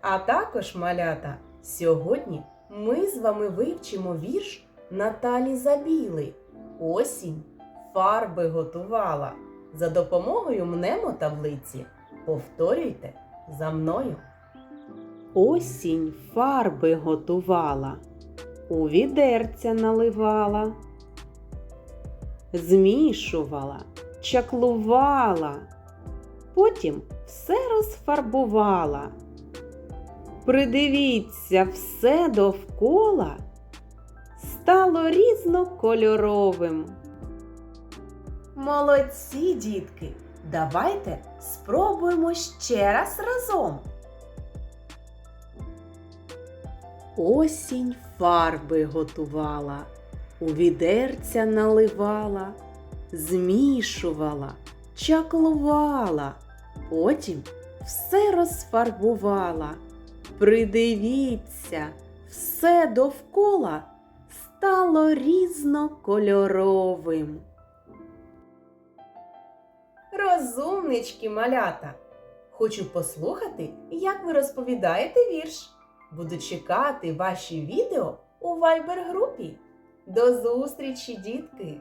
А також, малята, сьогодні ми з вами вивчимо вірш Наталі Забіли. Осінь фарби готувала. За допомогою мнемотаблиці. Повторюйте за мною. Осінь фарби готувала, у відерця наливала, змішувала, чаклувала, потім все розфарбувала. Придивіться, все довкола стало різнокольоровим. Молодці, дітки! Давайте спробуємо ще раз разом. Осінь фарби готувала, у відерця наливала, змішувала, чаклувала, потім все розфарбувала. Придивіться, все довкола стало різнокольоровим. Розумнички, малята! Хочу послухати, як ви розповідаєте вірш. Буду чекати ваші відео у Viber групі. До зустрічі, дітки!